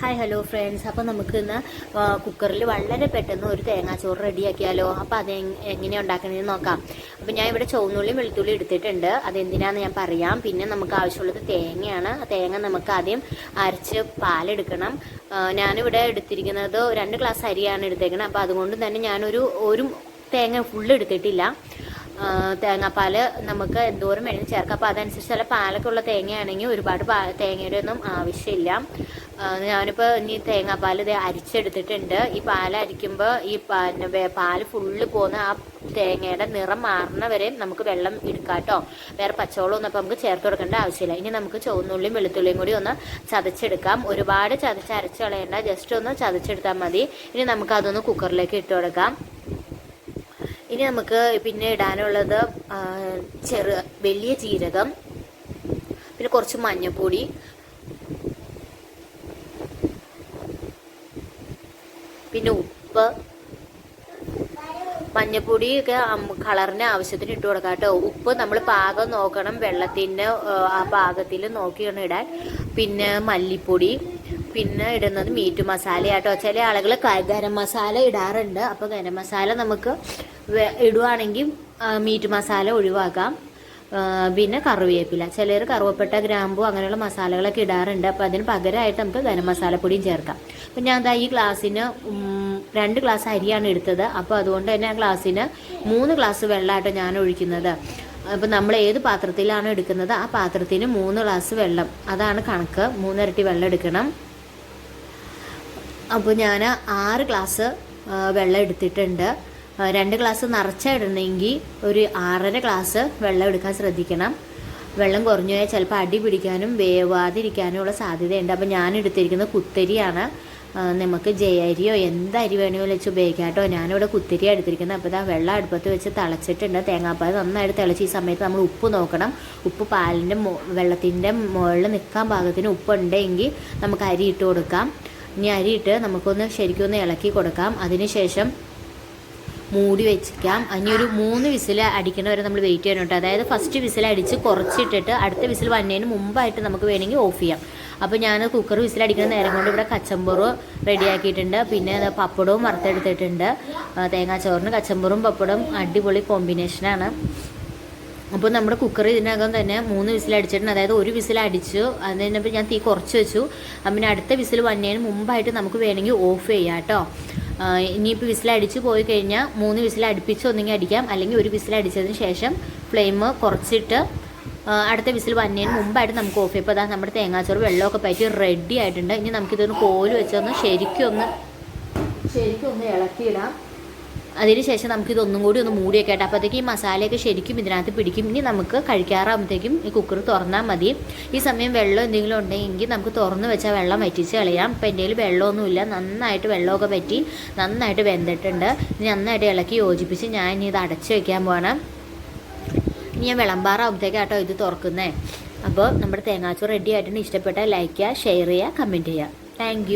Hi hello friends അപ്പോൾ നമുക്ക് ഇന്ന് കുക്കറിൽ വളരെ പെട്ടെന്ന് ഒരു തേങ്ങാച്ചോറ് റെഡിയാക്കിയാലോ? അപ്പോൾ അത് എങ്- എങ്ങനെയാണ് ഉണ്ടാക്കണമെന്ന് നോക്കാം. അപ്പോൾ ഞാൻ ഇവിടെ ചുവന്നുള്ളിയും വെളുത്തുള്ളി എടുത്തിട്ടുണ്ട്. അതെന്തിനാന്ന് ഞാൻ പറയാം. പിന്നെ നമുക്ക് ആവശ്യമുള്ളത് തേങ്ങയാണ്. തേങ്ങ നമുക്ക് ആദ്യം അരച്ച് പാലെടുക്കണം. ഞാനിവിടെ എടുത്തിരിക്കുന്നത് രണ്ട് ഗ്ലാസ് അരിയാണ് എടുത്തേക്കുന്നത് അപ്പോൾ അതുകൊണ്ട് തന്നെ ഞാനൊരു ഒരു തേങ്ങ ഫുള്ള് എടുത്തിട്ടില്ല. ആ, തേങ്ങാപ്പാൽ നമുക്ക് എന്തോരം വേണമെങ്കിലും ചേർക്കാം. അപ്പോൾ അതനുസരിച്ച് ചില പാലൊക്കെ ഉള്ള തേങ്ങയാണെങ്കിൽ ഒരുപാട് പാ തേങ്ങയുടെ ഒന്നും ആവശ്യമില്ല. ഞാനിപ്പോൾ ഇനി തേങ്ങാപ്പാൽ ഇത് അരിച്ചെടുത്തിട്ടുണ്ട്. ഈ പാൽ അരിക്കുമ്പോൾ ഈ പാൽ ഫുള്ള് പോകുന്ന ആ തേങ്ങയുടെ നിറം മാറുന്ന വരെ നമുക്ക് വെള്ളം എടുക്കാട്ടോ വേറെ പച്ചവെള്ളം ഒന്നും അപ്പോൾ നമുക്ക് ചേർത്ത് കൊടുക്കേണ്ട ആവശ്യമില്ല. ഇനി നമുക്ക് ചുവന്നുള്ളിയും വെളുത്തുള്ളിയും കൂടി ഒന്ന് ചതച്ചെടുക്കാം. ഒരുപാട് ചതച്ച് അരച്ച് കളയേണ്ട. ജസ്റ്റ് ഒന്ന് ചതച്ചെടുത്താൽ മതി. ഇനി നമുക്ക് അതൊന്ന് കുക്കറിലേക്ക് ഇട്ട് കൊടുക്കാം. ഇനി നമുക്ക് പിന്നെ ഇടാനുള്ളത് ചെറു വലിയ ജീരകം പിന്നെ കുറച്ച് മഞ്ഞൾപ്പൊടി. പിന്നെ ഉപ്പ് മഞ്ഞപ്പൊടിയൊക്കെ കളറിന് ആവശ്യത്തിന് ഇട്ട് കൊടുക്കാം കേട്ടോ. ഉപ്പ് നമ്മൾ പാകം നോക്കണം വെള്ളത്തിന്റെ ആ പാകത്തിൽ നോക്കിയാണ് ഇടാൻ. പിന്നെ മല്ലിപ്പൊടി പിന്നെ ഇടുന്നത് മീറ്റ് മസാല കേട്ടോ ചില ആളുകൾ ഗരം മസാല ഇടാറുണ്ട്. അപ്പോൾ ഗരം മസാല നമുക്ക് ഇടുവാണെങ്കിൽ മീറ്റ് മസാല ഒഴിവാക്കാം. പിന്നെ കറിവേപ്പില. ചിലർ കറുവപ്പെട്ട ഗ്രാമ്പു അങ്ങനെയുള്ള മസാലകളൊക്കെ ഇടാറുണ്ട്. അപ്പോൾ അതിന് പകരമായിട്ട് നമുക്ക് ഗരം മസാലപ്പൊടിയും ചേർക്കാം. അപ്പം ഞാൻ ദാ ഈ ഗ്ലാസ്സിന് രണ്ട് ഗ്ലാസ് അരിയാണ് എടുത്തത്. അപ്പോൾ അതുകൊണ്ട് തന്നെ ആ ഗ്ലാസ്സിന് മൂന്ന് ഗ്ലാസ് വെള്ളമായിട്ട് ഞാൻ ഒഴിക്കുന്നത്. അപ്പം നമ്മൾ ഏത് പാത്രത്തിലാണ് എടുക്കുന്നത്? ആ പാത്രത്തിന് മൂന്ന് ഗ്ലാസ് വെള്ളം. അതാണ് കണക്ക്. മൂന്നിരട്ടി വെള്ളം എടുക്കണം. അപ്പോൾ ഞാൻ ആറ് ഗ്ലാസ് വെള്ളം എടുത്തിട്ടുണ്ട്. രണ്ട് ഗ്ലാസ് നിറച്ചിടണമെങ്കിൽ ഒരു ആറര ഗ്ലാസ് വെള്ളം എടുക്കാൻ ശ്രദ്ധിക്കണം. വെള്ളം കുറഞ്ഞു പോയാൽ ചിലപ്പോൾ അടി പിടിക്കാനും വേവാതിരിക്കാനും ഉള്ള സാധ്യതയുണ്ട്. അപ്പോൾ ഞാൻ എടുത്തിരിക്കുന്നത് കുത്തരിയാണ്. നമുക്ക് ജയരിയോ എന്ത് അരി വേണമെങ്കിലും വെച്ച് ഉപയോഗിക്കാം കേട്ടോ ഞാനിവിടെ കുത്തിരിയാണ് എടുത്തിരിക്കുന്നത്. അപ്പോൾ ഇതാ വെള്ളം അടുപ്പത്ത് വെച്ച് തിളച്ചിട്ടുണ്ട്. തേങ്ങാപ്പാൽ നന്നായിട്ട് തിളച്ച് ഈ സമയത്ത് നമ്മൾ ഉപ്പ് നോക്കണം. ഉപ്പ് പാലിന്റെ വെള്ളത്തിന്റെ മുകളിൽ നിൽക്കാൻ പാകത്തിന് ഉപ്പ് ഉണ്ടെങ്കിൽ നമുക്ക് അരി ഇട്ട് കൊടുക്കാം. ഇനി അരിയിട്ട് നമുക്കൊന്ന് ശരിക്കും ഒന്ന് ഇളക്കി കൊടുക്കാം. അതിനുശേഷം മൂടി വെച്ചിരിക്കാം ഇനി ഒരു മൂന്ന് വിസിൽ അടിക്കണ വരെ നമ്മൾ വെയിറ്റ് ചെയ്യണം കേട്ടോ. അതായത് ഫസ്റ്റ് വിസിൽ അടിച്ച് കുറച്ചിട്ടിട്ട് അടുത്ത വിസിൽ വന്നതിന് മുമ്പായിട്ട് നമുക്ക് വേണമെങ്കിൽ ഓഫ് ചെയ്യാം. അപ്പോൾ ഞാൻ കുക്കർ വിസിൽ അടിക്കുന്ന നേരം കൊണ്ട് ഇവിടെ കച്ചമ്പറും റെഡിയാക്കിയിട്ടുണ്ട് പിന്നെ പപ്പടവും വറുത്തെടുത്തിട്ടുണ്ട്. തേങ്ങാച്ചോറിന് കച്ചമ്പറും പപ്പടവും അടിപൊളി കോമ്പിനേഷനാണ് അപ്പോൾ നമ്മുടെ കുക്കർ ഇതിനകം തന്നെ മൂന്ന് വിസിൽ അടിച്ചിട്ടുണ്ട്. അതായത് ഒരു വിസിൽ അടിച്ചു. അത് കഴിഞ്ഞപ്പോൾ ഞാൻ തീ കുറച്ച് വെച്ചു. പിന്നെ അടുത്ത വിസിൽ വന്നതിന് മുമ്പായിട്ട് നമുക്ക് വേണമെങ്കിൽ ഓഫ് ചെയ്യാം കേട്ടോ. ഇനിയിപ്പോൾ വിസിൽ അടിച്ച് പോയി കഴിഞ്ഞാൽ മൂന്ന് വിസിൽ അടുപ്പിച്ച് ഒന്നെങ്കിൽ അടിക്കാം. അല്ലെങ്കിൽ ഒരു വിസിൽ അടിച്ചതിന് ശേഷം ഫ്ലെയിം കുറച്ചിട്ട് അടുത്ത വിസിൽ വന്നതിന് മുമ്പായിട്ട് നമുക്ക് ഓഫ് ഇപ്പോൾ അതാ നമ്മുടെ തേങ്ങാച്ചോറ് വെള്ളമൊക്കെ പറ്റി റെഡി ആയിട്ടുണ്ട്. ഇനി നമുക്കിതൊന്ന് കോൽ വെച്ചൊന്ന് ശരിക്കും ഒന്ന് ശരിക്കും ഒന്ന് ഇളക്കിയിടാം. അതിനുശേഷം നമുക്ക് ഇതൊന്നും കൂടി ഒന്ന് മൂടിയൊക്കെ ആയിട്ട് അപ്പോഴത്തേക്ക് ഈ മസാലയൊക്കെ ശരിക്കും ഇതിനകത്ത് പിടിക്കും. ഇനി നമുക്ക് കഴിക്കാറാകുമ്പോഴത്തേക്കും ഈ കുക്കർ തുറന്നാൽ മതി. ഈ സമയം വെള്ളം എന്തെങ്കിലും ഉണ്ടെങ്കിൽ നമുക്ക് തുറന്ന് വെച്ചാൽ വെള്ളം വറ്റിച്ച് കളയാം. ഇപ്പം എന്റെ കയ്യിൽ വെള്ളമൊന്നുമില്ല. നന്നായിട്ട് വെള്ളമൊക്കെ പറ്റി നന്നായിട്ട് വെന്തിട്ടുണ്ട്. ഇനി നന്നായിട്ട് ഇളക്കി യോജിപ്പിച്ച് ഞാൻ ഇനി ഇത് അടച്ചു വെക്കാൻ പോകണം ഇനി ഞാൻ വിളമ്പാറാകുമ്പോഴത്തേക്കാട്ടോ ഇത് തുറക്കുന്നേ. അപ്പോൾ നമ്മുടെ തേങ്ങാച്ചോറ് റെഡി ആയിട്ടുണ്ട്. ഇഷ്ടപ്പെട്ടാൽ ലൈക്ക് ചെയ്യുക ഷെയർ ചെയ്യുക കമന്റ് ചെയ്യുക. താങ്ക്